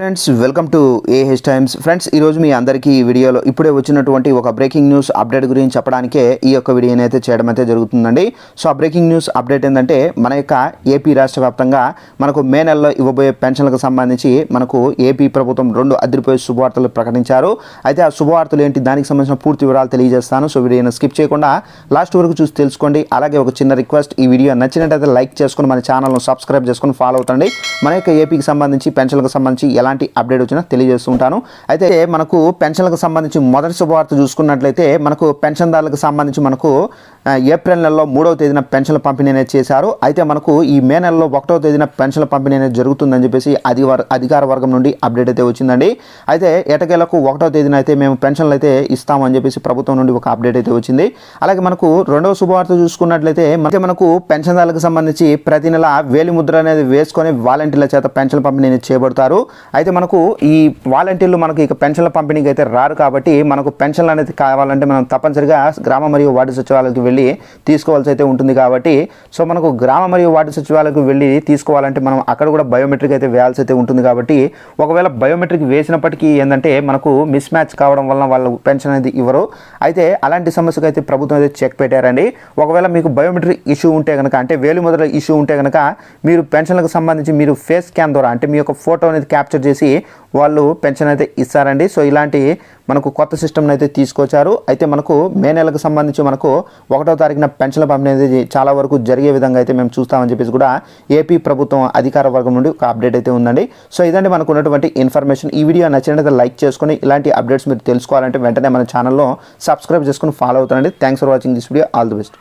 Friends welcome to A H Times friends ఈరోజు మీ అందరికీ ఈ వీడియోలో ఇప్పుడే వచ్చినటువంటి ఒక బ్రేకింగ్ న్యూస్ అప్డేట్ గురించి చెప్పడానికే ఈ యొక్క వీడియోని అయితే చేయడం అయితే జరుగుతుందండి. సో ఆ బ్రేకింగ్ న్యూస్ అప్డేట్ ఏంటంటే మన యొక్క ఏపీ రాష్ట్ర వ్యాప్తంగా మనకు మే నెలలో ఇవ్వబోయే పెన్షన్లకు సంబంధించి మనకు ఏపీ ప్రభుత్వం రెండు అదిరిపోయే శుభవార్తలు ప్రకటించారు. అయితే ఆ శుభవార్తలు ఏంటి? దానికి సంబంధించిన పూర్తి వివరాలు తెలియజేస్తాను. సో వీడియోని స్కిప్ చేయకుండా లాస్ట్ వరకు చూసి తెలుసుకోండి. అలాగే ఒక చిన్న రిక్వెస్ట్ ఈ వీడియో నచ్చినట్టయితే లైక్ చేసుకుని మన ఛానల్ను సబ్స్క్రైబ్ చేసుకుని ఫాలో అవుతండి. మన యొక్క ఏపీకి సంబంధించి పెన్షన్లకు సంబంధించి ఎలాంటి అప్డేట్ వచ్చినా తెలియజేస్తుంటాను. అయితే మనకు పెన్షన్లకు సంబంధించి మొదటి శుభవార్త చూసుకున్నట్లయితే మనకు పెన్షన్దారులకు సంబంధించి మనకు ఏప్రిల్ నెలలో మూడవ తేదీన పెన్షన్ల పంపిణీ అనేది చేశారు. అయితే మనకు ఈ మే నెలలో ఒకటవ తేదీన పెన్షన్ల పంపిణీ అనేది జరుగుతుందని చెప్పేసి అధికార అధికార వర్గం నుండి అప్డేట్ అయితే వచ్చిందండి. అయితే ఎటకేలకు ఒకటవ తేదీన అయితే మేము పెన్షన్లు అయితే ఇస్తామని చెప్పేసి ప్రభుత్వం నుండి ఒక అప్డేట్ అయితే వచ్చింది. అలాగే మనకు రెండవ శుభవార్త చూసుకున్నట్లయితే మనకి మనకు పెన్షన్దారులకు సంబంధించి ప్రతి నెల వేలి ముద్ర అనేది వేసుకొని వాలంటీర్ల చేత పెన్షన్ పంపిణీ అనేది చేయబడతారు అయితే మనకు ఈ వాలంటీర్లు మనకు ఇక పెన్షన్ల పంపిణీకి అయితే రారు కాబట్టి మనకు పెన్షన్లు అనేది కావాలంటే మనం తప్పనిసరిగా గ్రామ మరియు వార్డు సచివాలయాలకు వెళ్ళి తీసుకోవాల్సి అయితే ఉంటుంది కాబట్టి సో మనకు గ్రామ మరియు వార్డు సచివాలయాలకు వెళ్ళి తీసుకోవాలంటే మనం అక్కడ కూడా బయోమెట్రిక్ అయితే వేయాల్సి అయితే ఉంటుంది కాబట్టి ఒకవేళ బయోమెట్రిక్ వేసినప్పటికీ ఏంటంటే మనకు మిస్ మ్యాచ్ కావడం వలన వాళ్ళు పెన్షన్ అనేది ఇవ్వరు. అయితే అలాంటి సమస్యకు అయితే ప్రభుత్వం అయితే చెక్ పెట్టారండి. ఒకవేళ మీకు బయోమెట్రిక్ ఇష్యూ ఉంటే కనుక అంటే వేలు మొదల ఇష్యూ ఉంటే కనుక మీరు పెన్షన్లకు సంబంధించి మీరు ఫేస్ స్కాన్ ద్వారా అంటే మీ యొక్క ఫోటో అనేది క్యాప్చర్ చేసి వాళ్ళు పెన్షన్ అయితే ఇస్తారండి. సో ఇలాంటి మనకు కొత్త సిస్టమ్ని అయితే తీసుకొచ్చారు. అయితే మనకు మే నెలకు సంబంధించి మనకు ఒకటో తారీఖున పెన్షన్ల పంపిణీ అనేది చాలా వరకు జరిగే విధంగా అయితే మేము చూస్తామని చెప్పేసి కూడా ఏపీ ప్రభుత్వం అధికార వర్గం నుండి ఒక అప్డేట్ అయితే ఉందండి. సో ఇదండి మనకు ఉన్నటువంటి ఇన్ఫర్మేషన్ ఈ వీడియో నచ్చినట్లయితే లైక్ చేసుకొని ఇలాంటి అప్డేట్స్ మీరు తెలుసుకోవాలంటే వెంటనే మన ఛానల్లో సబ్స్క్రైబ్ చేసుకుని ఫాలో అవుతానండి. Thanks for watching this video all the best